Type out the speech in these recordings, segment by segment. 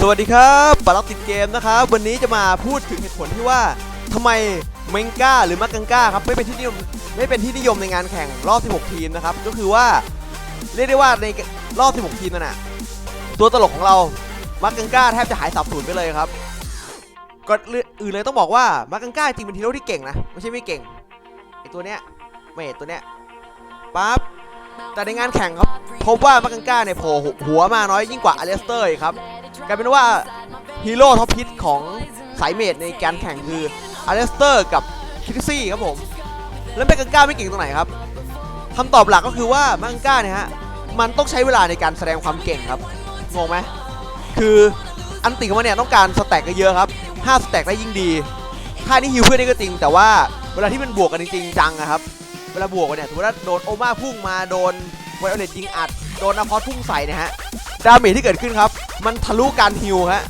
สวัสดีครับปาล็อกติดเกมนะครับ วันนี้จะมาพูดถึงเหตุผลที่ว่าทำไมเมงก้าหรือมักกังก้าครับไม่เป็นที่นิยมไม่เป็นที่นิยมในงานแข่งรอบ 16 ทีมนะครับ ก็คือว่าเรียกได้ว่าในรอบ 16 ทีมนั่นน่ะตัวตลกของเรามักกังก้าแทบจะหายสับสูญไปเลยครับก่อนอื่นเลยต้องบอกว่ามักกังก้าจริงเป็นฮีโร่ที่เก่งนะไม่ใช่ไม่เก่งไอตัวเนี้ยเมทตัวเนี้ยปั๊บแต่ในงานแข่งครับพบว่ามักกังก้าเนี่ยโผล่หัวมาน้อยยิ่งกว่าอเลสเตอร์ครับ กลายเป็นว่าฮีโร่ท็อปฮิตของสายเมดในการแข่งคืออเลสเตอร์กับคิดซี่ครับผม แล้วแมกกังก้าไม่เก่งตรงไหนครับคำตอบหลักก็คือว่าแมกกังก้าเนี่ยฮะมันต้องใช้เวลาในการแสดงความเก่งครับงงไหมคืออันติของมันเนี่ยต้องการสแต็กเยอะครับ5สแต็กได้ยิ่งดีท่านี้ฮิวเพื่อนนี่ก็จริง แต่ว่าเวลาที่มันบวกกันจริงจังอะครับ เวลาบวกกันเนี่ยสมมติว่าโดนโอมาพุ่งมาโดน วโอเลตยิงอัด โดนนาคอสพุ่งใส่นะฮะ ดาเมจที่เกิดขึ้นครับ มันทะลุการฮิวฮะ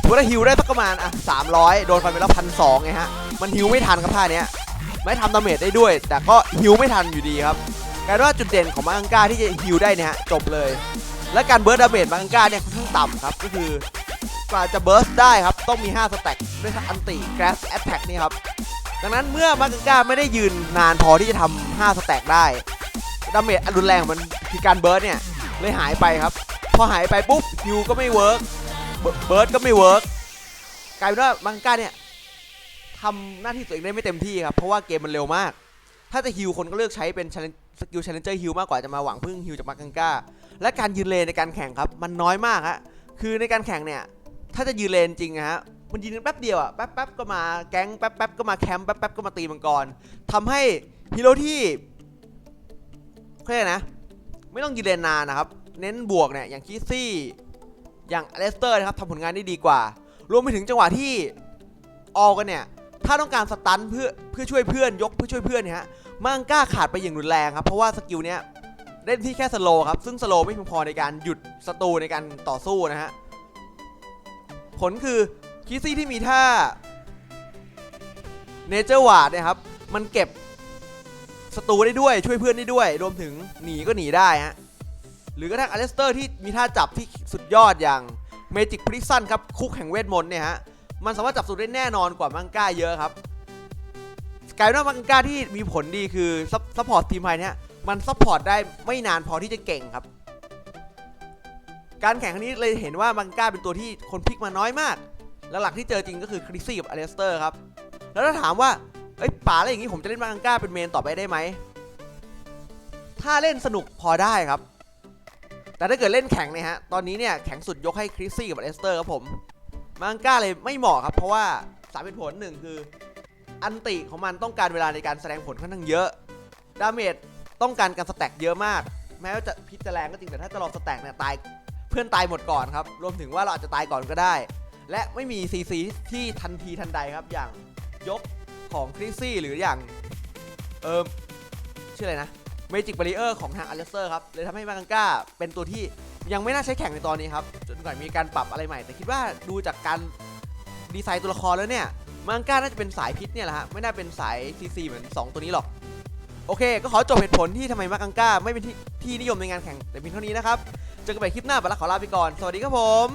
สมมติว่าฮิวได้สักประมาณอะสามร้อยโดนฟันไปแล้วพันสองไงฮะ มันฮิวไม่ทันครับท่าเนี้ย ไม่ทำดาเมจได้ด้วย แต่ก็ฮิวไม่ทันอยู่ดีครับกลายว่าจุดเด่นของมังก้าที่จะฮิวได้เนี่ยฮะจบเลย และการเบิร์ดดาเมจมังก้าเนี่ยค่อนข้างต่ำครับ ก็คือกว่าจะเบิร์สได้ครับ ต้องมี 5 สแต็กด้วยอันติแกรสแอตแทกนี่ครับ ดังนั้นเมื่อมังกังก้าไม่ได้ยืนนานพอที่จะทำ5สแต็กได้ ดาเมจอันรุนแรงของมันคือการเบิร์ดเนี่ยเลยหายไปครับ พอหายไปปุ๊บฮิวก็ไม่เวิร์กเบิร์ดก็ไม่เวิร์กกลายเป็นว่ามังก้าเนี่ยทำหน้าที่ตัวเองได้ไม่เต็มที่ครับ เพราะว่าเกมมันเร็วมาก ถ้าจะฮิวคนก็เลือกใช้เป็นสกิล challenger ฮิวมากกว่าจะมาหวังพึ่งฮิวจากมังก้า และการยืนเลนในการแข่งครับ มันน้อยมากฮะคือในการแข่งเนี่ยถ้าจะยืนเลนจริงอะฮะมันยืนแป๊บเดียวอะแป๊บแป๊บก็มาแก๊งแป๊บแป๊บก็มาแคมป์แป๊บแป๊บก็มาตีมังกรทำให้ฮีโร่ที่ เขาเรียกอะไรนะ ไม่ต้องยืนเลนนานนะครับ เน้นบวกเนี่ยอย่างคิซี่ อย่างอเลสเตอร์นะครับทำผลงานได้ดีกว่า รวมไปถึงจังหวะที่ออกกันเนี่ย ถ้าต้องการสตันเพื่อเพื่อช่วยเพื่อนยกเพื่อช่วยเพื่อนเนี่ยฮะมังก้าขาดไปอย่างรุนแรงครับ เพราะว่าสกิลเนี้ยเล่นที่แค่สโลครับ ซึ่งสโลไม่เพียงพอในการหยุดศัตรูในการต่อสู้นะฮะ ผลคือคิซี่ที่มีท่าเนเจอร์วาดเนี่ยครับ มันเก็บ ศัตรูได้ด้วยช่วยเพื่อนได้ด้วย รวมถึงหนีก็หนีได้ฮะหรือกระทั่งอเลสเตอร์ที่มีท่าจับที่สุดยอดอย่างเมจิกพริซันครับคุกแห่งเวทมนต์เนี่ยฮะมันสามารถจับสูตรได้แน่นอนกว่ามังก้าเยอะครับกลายเป็นว่ามังก้าที่มีผลดีคือซัพพอร์ตทีมไทยเนี่ยมันซัพพอร์ตได้ไม่นานพอที่จะเก่งครับ การแข่งครั้งนี้เลยเห็นว่ามังก้าเป็นตัวที่คนพลิกมาน้อยมาก แล้วหลักที่เจอจริงก็คือคริสซี่กับอเลสเตอร์ครับ แล้วถ้าถามว่า เอ้ยป่าอะไรอย่างนี้ผมจะเล่นมังก้าเป็นเมนต่อไปได้ไหม ถ้าเล่นสนุกพอได้ครับ แต่ถ้าเกิดเล่นแข่งเนี่ยฮะ ตอนนี้เนี่ยแข่งสุดยกให้คริสซี่กับเลสเตอร์ครับผมมังก้าเลยไม่เหมาะครับ เพราะว่าสามเป็นผลหนึ่งคือ อันติของมันต้องการเวลาในการแสดงผลค่อนข้างเยอะ ดาเมจต้องการการสแต็กเยอะมาก แม้ว่าจะพิษจะแรงก็จริงแต่ถ้าจะรอสแต็กเนี่ยตายเพื่อนตายหมดก่อนครับ รวมถึงว่าเราอาจจะตายก่อนก็ได้ และไม่มีซีซีที่ทันทีทันใดครับ อย่างยก ของคริสซี่หรืออย่างเอิมชื่ออะไรนะเมจิกบาริเออร์ของทางอเลสเตอร์ครับเลยทำให้มากังก้าเป็นตัวที่ยังไม่น่าใช้แข่งในตอนนี้ครับจนกว่ามีการปรับอะไรใหม่ แต่คิดว่าดูจากการดีไซน์ตัวละครแล้วเนี่ยมังก้าน่าจะเป็นสายพิษเนี่ยแหละฮะไม่น่าเป็นสายซีซีเหมือน 2 ตัวนี้หรอก โอเค ก็ขอจบเหตุผลที่ทำไมมากังก้าไม่เป็นที่ที่นิยมในงานแข่งแต่เพียงเท่านี้นะครับเจอกันใหม่คลิปหน้าไปละขอลาไปก่อน สวัสดีครับผม